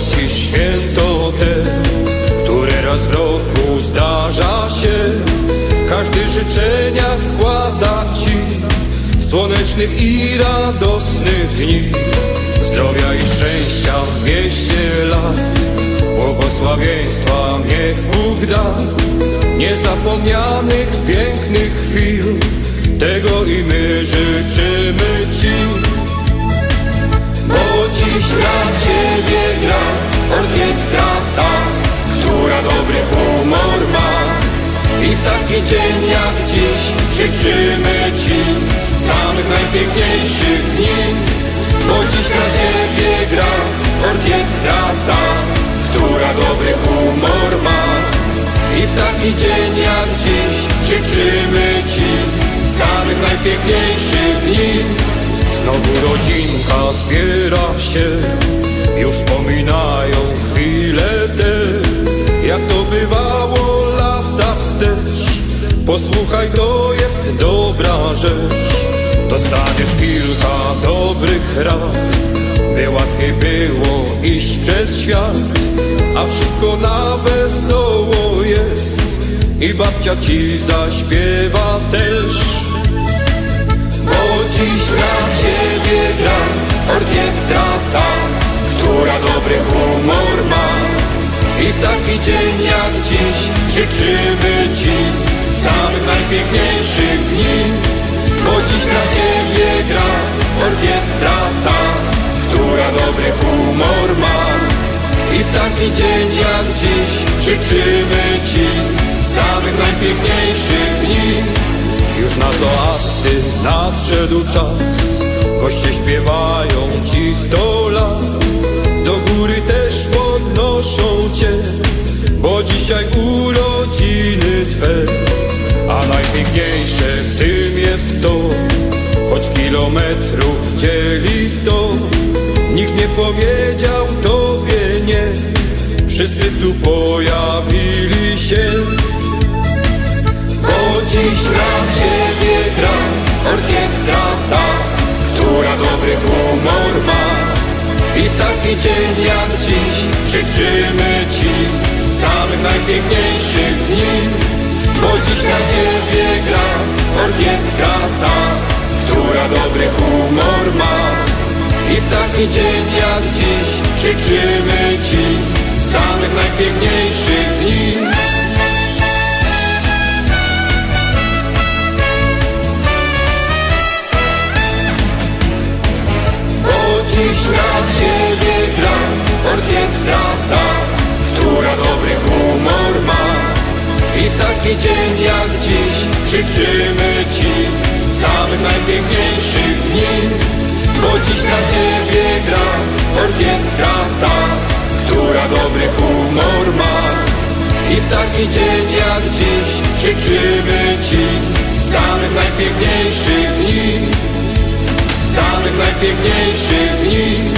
Ci święto te, które raz w roku zdarza się. Każdy życzenia składa Ci słonecznych i radosnych dni. Zdrowia i szczęścia w wieście lat, błogosławieństwa niech Bóg da. Niezapomnianych pięknych chwil, tego i my życzymy. Dzień jak dziś życzymy Ci Samych najpiękniejszych dni. Bo dziś dla Ciebie gra orkiestra ta Która dobry humor ma. I w taki dzień jak dziś życzymy Ci Samych najpiękniejszych dni. Znowu rodzinka zbiera się Już wspominają Posłuchaj, to jest dobra rzecz. Dostaniesz kilka dobrych rad By łatwiej było iść przez świat. A wszystko na wesoło jest I babcia ci zaśpiewa też. Bo dziś dla Ciebie gra orkiestra ta, która dobry humor ma. I w taki dzień jak dziś życzymy Ci samych najpiękniejszych dni. Bo dziś dla Ciebie gra orkiestra ta, która dobry humor ma. I w taki dzień jak dziś życzymy Ci samych najpiękniejszych dni. Już na toasty nadszedł czas Goście śpiewają ci sto lat Do góry też podnoszą cię Bo dzisiaj urodziny Twe A najpiękniejsze w tym jest to Choć kilometrów dzieli sto Nikt nie powiedział Tobie nie Wszyscy tu pojawili się bo dziś dla Ciebie gra orkiestra ta, która dobry humor ma. I w taki dzień jak dziś życzymy Ci samych najpiękniejszych dni. Bo dziś dla Ciebie gra orkiestra ta, która dobry humor ma. I w taki dzień jak dziś życzymy Ci w taki dzień jak dziś życzymy Ci samych najpiękniejszych dni. Bo dziś dla Ciebie gra orkiestra ta, która dobry humor ma. I w taki dzień jak dziś życzymy Ci samych najpiękniejszych dni samych najpiękniejszych dni